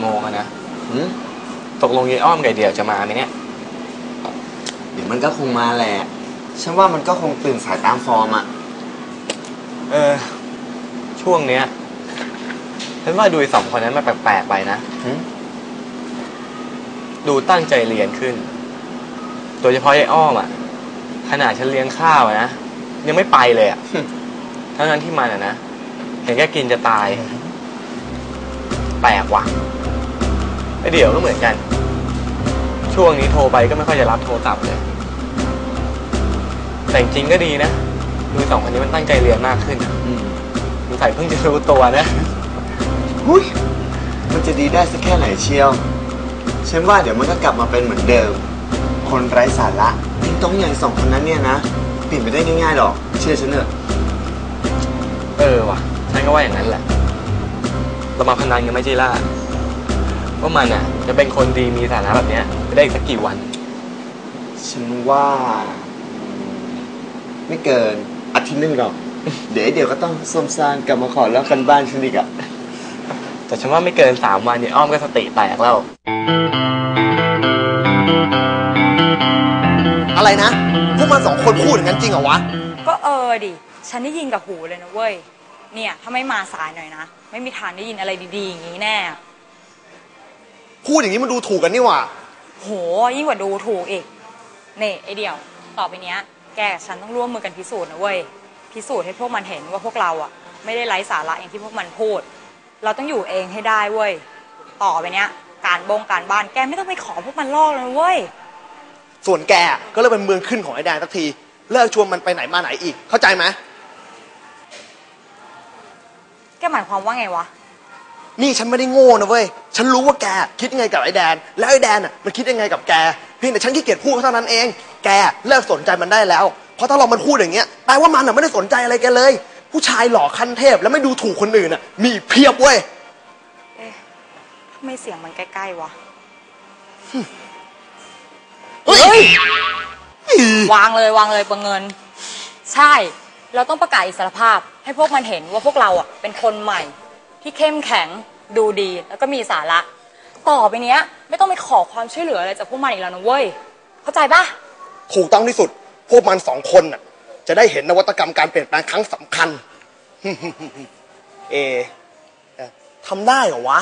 โมงอะนะหืมตกลงยายอ้อมไก่เดี่ยวจะมาไหมเนี่ย เดี๋ยวมันก็คงมาแหละ ฉันว่ามันก็คงตื่นสายตามฟอร์มอะเออ ช่วงเนี้ยฉันว่าดูไอ้สองคนนั้นมันแปลกๆไปนะ หืมดูตั้งใจเรียนขึ้น โดยเฉพาะยายอ้อมอะขนาดฉันเลี้ยงข้าวอะนะ ยังไม่ไปเลยอะทั้งนั้นที่มันอะนะ เห็นแค่กินจะตาย แปลกว่ะไอเดี๋ยวก็เหมือนกัน ช่วงนี้โทรไปก็ไม่ค่อยจะรับโทรศัพท์เลย แต่จริงๆก็ดีนะดูสองคนนี้มันตั้งใจเรียนมากขึ้นอะอืมสงสัยเพิ่งจะรู้ตัวนะหุ้ยมันจะดีได้สักแค่ไหนเชียวฉันว่าเดี๋ยวมันก็กลับมาเป็นเหมือนเดิม คนไร้สาระทิ้งต้องอย่างสองคนนั้นเนี่ยนะเปลี่ยนไปได้ง่ายๆหรอก เชื่อฉันเถอะ เออว่ะ ฉันก็ว่าอย่างนั้นแหละ เรามาพนันกันไหม่จีล่าว่ามันอะ จะเป็นคนดีมีฐานะแบบเนี้ยไปได้อีกสักกี่วัน ฉันว่าอืมไม่เกินอาทิตย์หนึงหรอก เดี๋ยวไอ้เดี๋ยวก็ต้องส้มซานกลับมาขอแล้วกันบ้านฉันอีกอะแต่ฉันว่าไม่เกินสามวันเนี่ยอ้อมก็สติแตกแล้ว อะไรนะ พวกมันสองคนพูดอย่างนั้นจริงเหรอวะ ก็เออดิ ฉันได้ยินกับหูเลยนะเว้ย เนี่ย ถ้าไม่มาสายหน่อยนะ ไม่มีทางได้ยินอะไรดีๆ อย่างนี้แน่ พูดอย่างนี้มันดูถูกกันนี่หว่า โห ยิ่งกว่าดูถูกอีก นี่ไอเดียว ต่อไปเนี้ย แกกับฉันต้องร่วมมือกันพิสูจน์นะเว้ย พิสูจน์ให้พวกมันเห็นว่าพวกเราอะไม่ได้ไร้สาระอย่างที่พวกมันพูด เราต้องอยู่เองให้ได้เว้ย ต่อไปเนี้ย การบงการบ้านแกไม่ต้องไปขอพวกมันลอกเลยนะเว้ย ส่วนแกก็เลยเป็นเมืองขึ้นของไอ้แดนสักที เลิกชวนมันไปไหนมาไหนอีก เข้าใจไหมแก หมายความว่าไงวะ นี่ฉันไม่ได้โง่นะเว้ย ฉันรู้ว่าแกคิดยังไงกับไอ้แดน แล้วไอ้แดนอะมันคิดยังไงกับแก เพียงแต่ฉันขี้เกียจพูดเท่านั้นเอง แกเลิกสนใจมันได้แล้ว เพราะถ้าเรามันพูดอย่างเงี้ยแปลว่ามันอะไม่ได้สนใจอะไรแกเลย ผู้ชายหล่อขั้นเทพแล้วไม่ดูถูกคนอื่นอะ มีเพียบเว้ยทำไมเสียงมันใกล้ๆวะ เฮ้ย วางเลยวางเลยเปลืองเงิน ใช่ เราต้องประกาศอิสรภาพ ให้พวกมันเห็นว่าพวกเราอะเป็นคนใหม่ ที่เข้มแข็งดูดีแล้วก็มีสาระ ต่อไปเนี้ย ไม่ต้องไปขอความช่วยเหลืออะไรจากพวกมันอีกแล้วนะเว้ย เข้าใจปะถูกต้องที่สุด พวกมันสองคนน่ะ จะได้เห็นนวัตกรรมการเปลี่ยนแปลงครั้งสำคัญ เอเอ่อทำได้เหรอวะ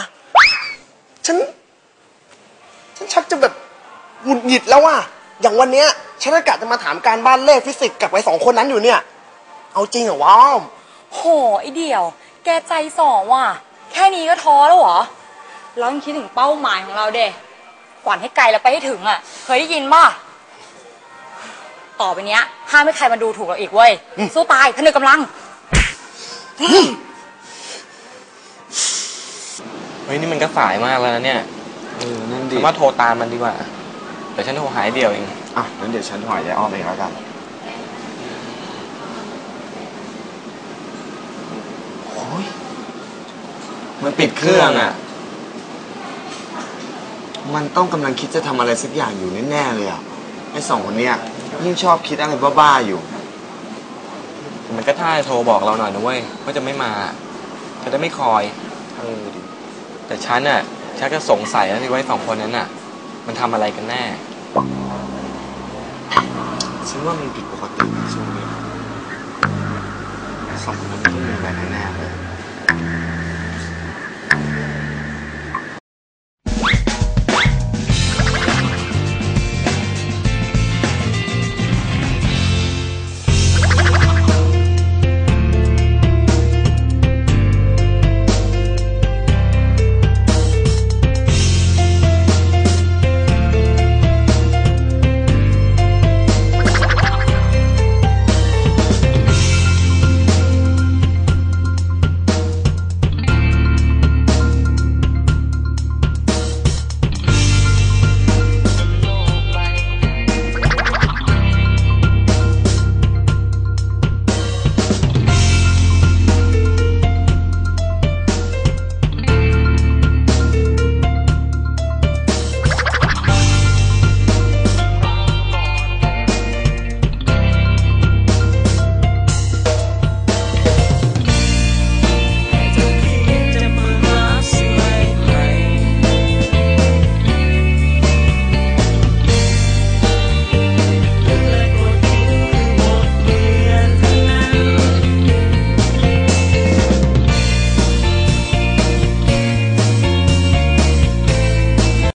ฉัน ฉันชักจะแบบหงุดหงิดแล้วว่ะอย่างวันเนี้ยฉันอากาศจะมาถามการบ้านเลขฟิสิกส์กับไอ้สองคนนั้นอยู่เนี่ย เอาจริงเหรอวะอ้อมโหไอเดียว แกใจสองว่ะ แค่นี้ก็ท้อแล้วเหรอเราต้องคิดถึงเป้าหมายของเราเด็ฝันให้ไกลแล้วไปให้ถึงอะ เคยได้ยินป่ะต่อไปเนี้ยห้ามให้ใครมาดูถูกเราอีกเว้ย สู้ตายผนึกกำลัง เฮ้ยนี่มันก็สายมากแล้วนะเนี่ยเออนั่นดิฉันว่าโทรตามมันดีกว่าเดี๋ยวฉันโทรหายเดียวเอง อะงั้นเดี๋ยวฉันถอยยายอ้อมเองแล้วกันโอ้ย มันปิดเครื่องอะ มันต้องกำลังคิดจะทำอะไรสักอย่างอยู่แน่ๆเลยอะ ไอ้สองคนเนี้ยยิ่งชอบคิดอะไรบ้าๆอยู่ มันก็ท่าจะโทรบอกเราหน่อยนะเว้ยว่าจะไม่มา จะได้ไม่คอย เออดิ แต่ฉันน่ะชักจะสงสัยแล้วที่ว่าไอ้สองคนนั้นน่ะ มันทำอะไรกันแน่ ฉันว่ามันผิดปกติช่วงนี้ไอ้สองคนนั้นมันต้องมีอะไรแน่ๆเลย